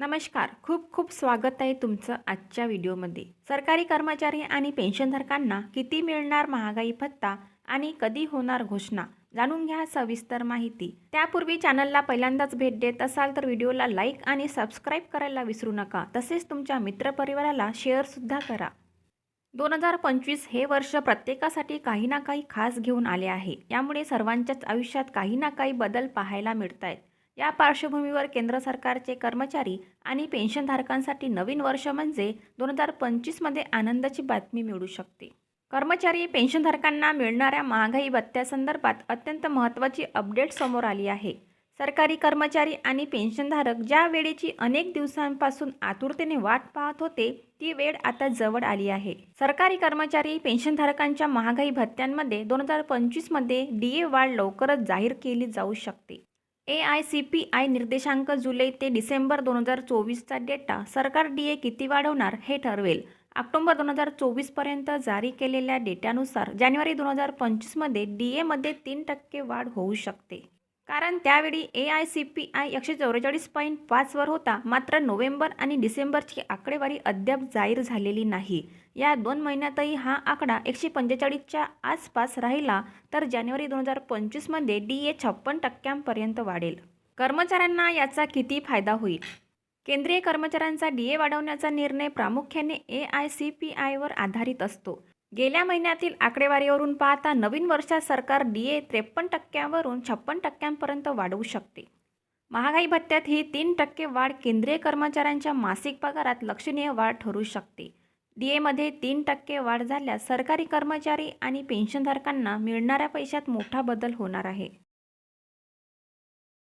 नमस्कार. खूप खूप स्वागत आहे तुमचं आजच्या व्हिडिओमध्ये. सरकारी कर्मचारी आणि पेन्शनधारकांना किती मिळणार महागाई भत्ता आणि कधी होणार घोषणा जाणून घ्या सविस्तर माहिती. त्यापूर्वी चॅनलला पहिल्यांदाच भेट देत असाल तर व्हिडिओला लाईक आणि सबस्क्राईब करायला विसरू नका. तसेच तुमच्या मित्रपरिवाराला शेअरसुद्धा करा. दोन हजार पंचवीस हे वर्ष प्रत्येकासाठी काही ना काही खास घेऊन आले आहे. यामुळे सर्वांच्याच आयुष्यात काही ना काही बदल पाहायला मिळत आहेत या पार्श्वभूमीवर केंद्र सरकारचे कर्मचारी आणि पेन्शनधारकांसाठी नवीन वर्ष म्हणजे दोन हजार पंचवीसमध्ये आनंदाची बातमी मिळू शकते. कर्मचारी पेन्शनधारकांना मिळणाऱ्या महागाई भत्त्यासंदर्भात अत्यंत महत्त्वाची अपडेट समोर आली आहे. सरकारी कर्मचारी आणि पेन्शनधारक ज्या वेळेची अनेक दिवसांपासून आतुरतेने वाट पाहत होते ती वेळ आता जवळ आली आहे. सरकारी कर्मचारी पेन्शनधारकांच्या महागाई भत्त्यांमध्ये दोन हजार पंचवीसमध्ये डी ए वाढ लवकरच जाहीर केली जाऊ शकते. A I C P I निर्देशांक जुलै ते डिसेंबर दोन हजार चोवीसचा डेटा सरकार डी ए किती वाढवणार हे ठरवेल. ऑक्टोबर दोन हजार चोवीसपर्यंत जारी केलेल्या डेट्यानुसार जानेवारी दोन हजार पंचवीसमध्ये डी एमध्ये तीन टक्के वाढ होऊ शकते. कारण त्यावेळी A I C P I एकशे चौवेचाळीस पॉईंट पाचवर होता. मात्र नोव्हेंबर आणि डिसेंबरची आकडेवारी अद्याप जाहीर झालेली नाही. या दोन महिन्यातही हा आकडा एकशे पंचेचाळीसच्या आसपास राहिला तर जानेवारी दोन हजार पंचवीसमध्ये डी ए छप्पन टक्क्यांपर्यंत वाढेल. कर्मचाऱ्यांना याचा किती फायदा होईल? केंद्रीय कर्मचाऱ्यांचा डी ए वाढवण्याचा निर्णय प्रामुख्याने ए आय सी पी आयवर आधारित असतो. गेल्या महिन्यातील आकडेवारीवरून पाहता नवीन वर्षात सरकार डी ए त्रेपन्न टक्क्यावरून छप्पन टक्क्यांपर्यंत वाढवू शकते. महागाई भत्त्यात ही तीन टक्के वाढ केंद्रीय कर्मचाऱ्यांच्या मासिक पगारात लक्षणीय वाढ ठरू शकते. डी एमध्ये तीन टक्के वाढ झाल्यास सरकारी कर्मचारी आणि पेन्शनधारकांना मिळणाऱ्या पैशात मोठा बदल होणार आहे.